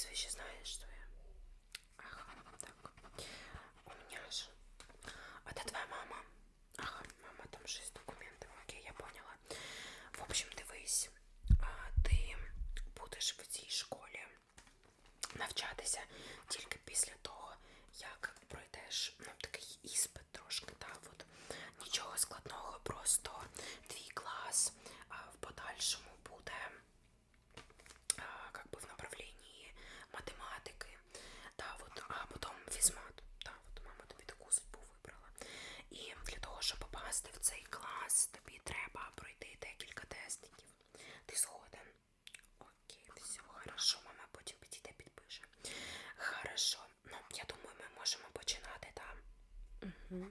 słyszę Угу.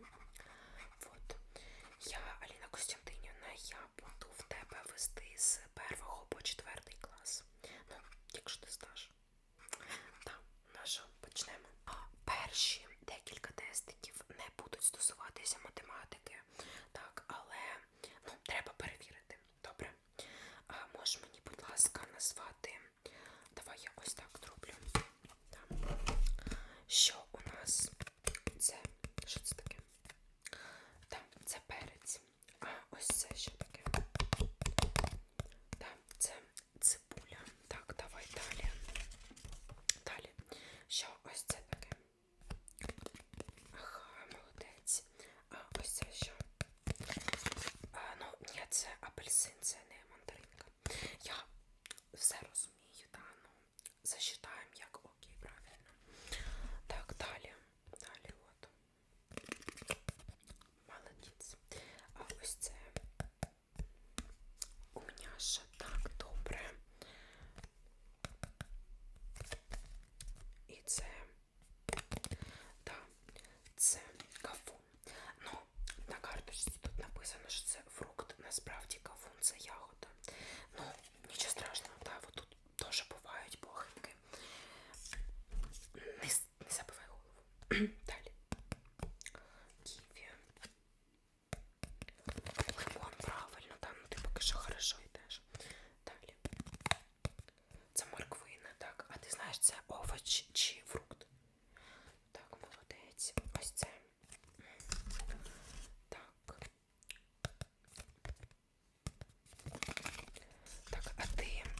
Я, Аліна Костянтинівна, я буду в тебе вести з першого по четвертий клас. Ну, якщо ти здаш. Так, ну що, почнемо. Перші декілька тестиків не будуть стосуватися математики. Так, але ну, треба перевірити. Добре. А, Можеш мені, будь ласка, назвати gosh.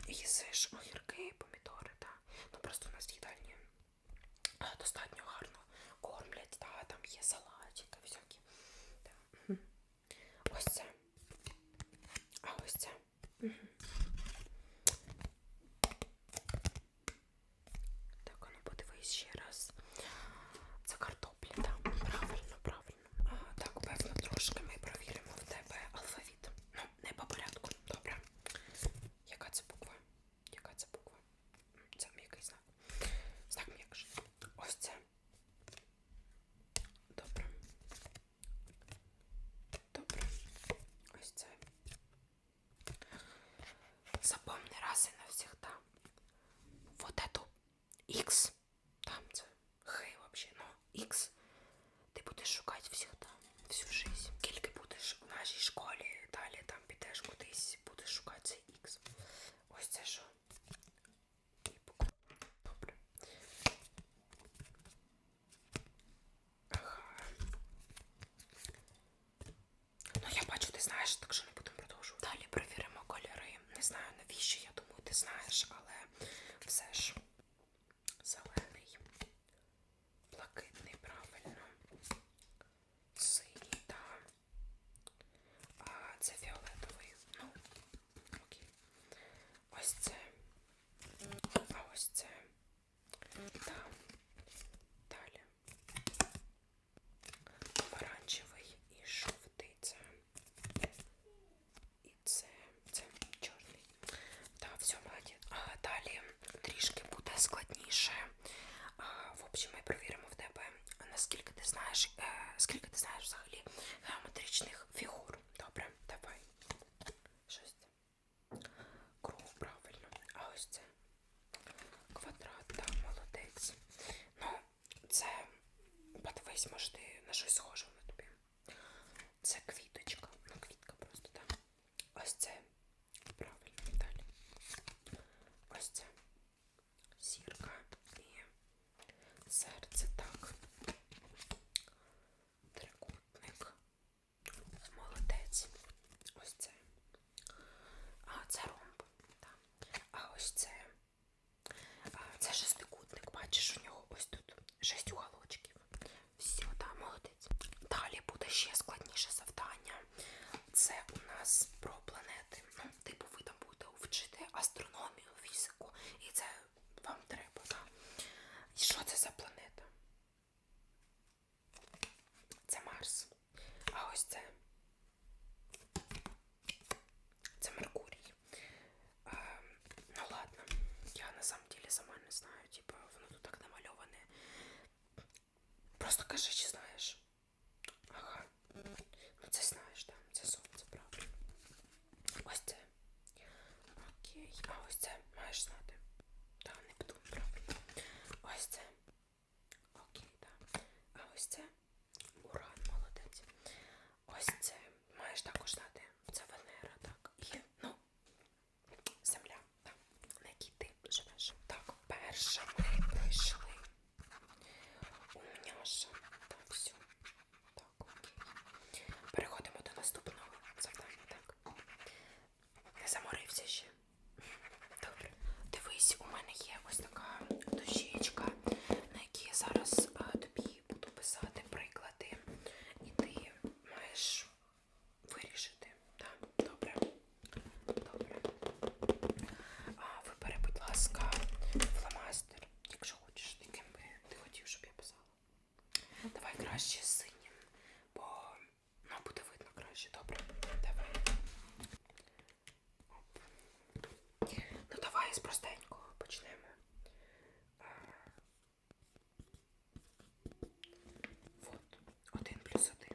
їсиш огірки, помідори, та. Ну просто у нас в їдальні е, достатньо гарно кормлять, та, там є салатики, всяке ти знаєш, але складніше. В общем, ми провіримо в тебе, наскільки ти знаєш, е, скільки ти знаєш взагалі геометричних фігур. Добре, давай. Щось. Круг, правильно. А ось це квадрат, так, молодець. Ну, це подивись, може, ти на щось просто something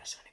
Не